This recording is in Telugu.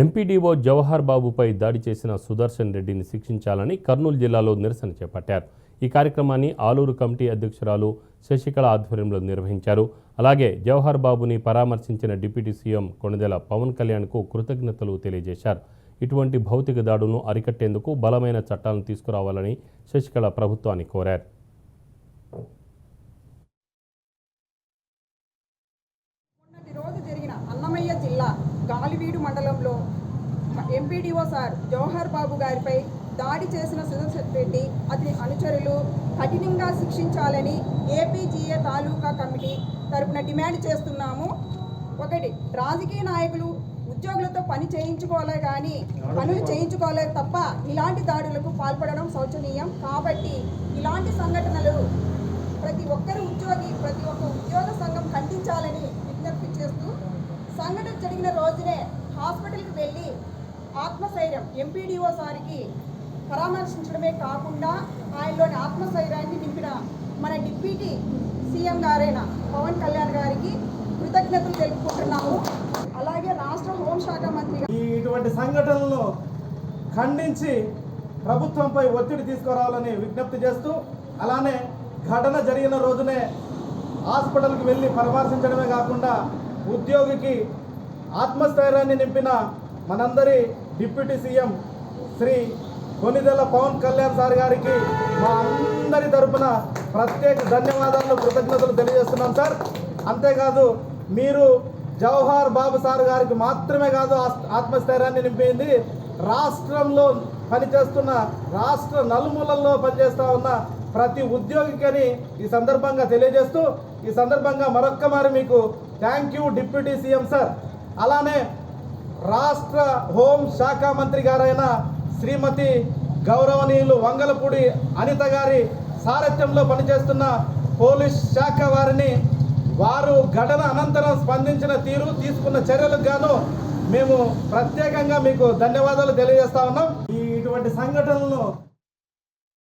ఎంపీడీఓ జవహర్ బాబుపై దాడి చేసిన సుదర్శన్ రెడ్డిని శిక్షించాలని కర్నూలు జిల్లాలో నిరసన చేపట్టారు. ఈ కార్యక్రమాన్ని ఆలూరు కమిటీ అధ్యక్షురాలు శశికళ ఆధ్వర్యంలో నిర్వహించారు. అలాగే జవహర్ బాబుని పరామర్శించిన డిప్యూటీ సీఎం కొణిదెల పవన్ కళ్యాణ్కు కృతజ్ఞతలు తెలియజేశారు. ఇటువంటి భౌతిక దాడును అరికట్టేందుకు బలమైన చట్టాలను తీసుకురావాలని శశికళ ప్రభుత్వాన్ని కోరారు. గాలివీడు మండలంలో ఎంపీడీఓ సార్ జవహర్ బాబు గారిపై దాడి చేసిన సుదర్శన్ రెడ్డి అతని అనుచరులు కఠినంగా శిక్షించాలని ఏపీజీఏ తాలూకా కమిటీ తరపున డిమాండ్ చేస్తున్నాము. ఒకటి రాజకీయ నాయకులు ఉద్యోగులతో పని చేయించుకోలే కానీ పనులు చేయించుకోలే తప్ప ఇలాంటి దాడులకు పాల్పడడం శోచనీయం. కాబట్టి ఇలాంటి సంఘటనలు ప్రతి ఒక్కరు ఉద్యోగి ప్రతి ఒక్క ఉద్యోగ సంఘం ఖండించాలని విజ్ఞప్తి చేస్తూ సంఘటన జరిగిన రోజునే హాస్పిటల్కి వెళ్ళి ఆత్మశైర్యం ఎంపీడీఓ సారికి పరామర్శించడమే కాకుండా ఆయనలోని ఆత్మశైర్యాన్ని నింపిన మన డిప్యూటీ సీఎం గారైన పవన్ కళ్యాణ్ గారికి కృతజ్ఞతలు తెలుపుకుంటున్నాము. అలాగే రాష్ట్ర హోంశాఖ మంత్రి ఇటువంటి సంఘటనలను ఖండించి ప్రభుత్వంపై ఒత్తిడి తీసుకురావాలని విజ్ఞప్తి చేస్తూ అలానే ఘటన జరిగిన రోజునే హాస్పిటల్కి వెళ్ళి పరామర్శించడమే కాకుండా ఉద్యోగికి ఆత్మస్థైర్యాన్ని నింపిన మనందరి deputy CM Shri Konidela Pawan Kalyan sir గారికి మా అందరి తరపున ప్రత్యేక ధన్యవాదాలు కృతజ్ఞతలు తెలియజేస్తున్నాం సార్. అంతేకాదు మీరు జవహర్ బాబు సార్ గారికి మాత్రమే కాదు ఆస్- ఆత్మస్థైర్యాన్ని నింపింది. రాష్ట్రంలో పనిచేస్తున్న రాష్ట్ర నలుమూలల్లో పనిచేస్తూ ఉన్న ప్రతి ఉద్యోగికని ఈ సందర్భంగా తెలియజేస్తూ ఈ సందర్భంగా మరొక్క మారి మీకు thank you deputy CM sir. అలానే రాష్ట్ర హోం శాఖ మంత్రి గారైన శ్రీమతి గౌరవనీయులు వంగలపూడి అనిత గారి సారథ్యంలో పనిచేస్తున్న పోలీస్ శాఖ వారిని వారు ఘటన అనంతరం స్పందించిన తీరు తీసుకున్న చర్యలకు గాను మేము ప్రత్యేకంగా మీకు ధన్యవాదాలు తెలియజేస్తా ఉన్నాం. ఈ ఇటువంటి సంఘటనలను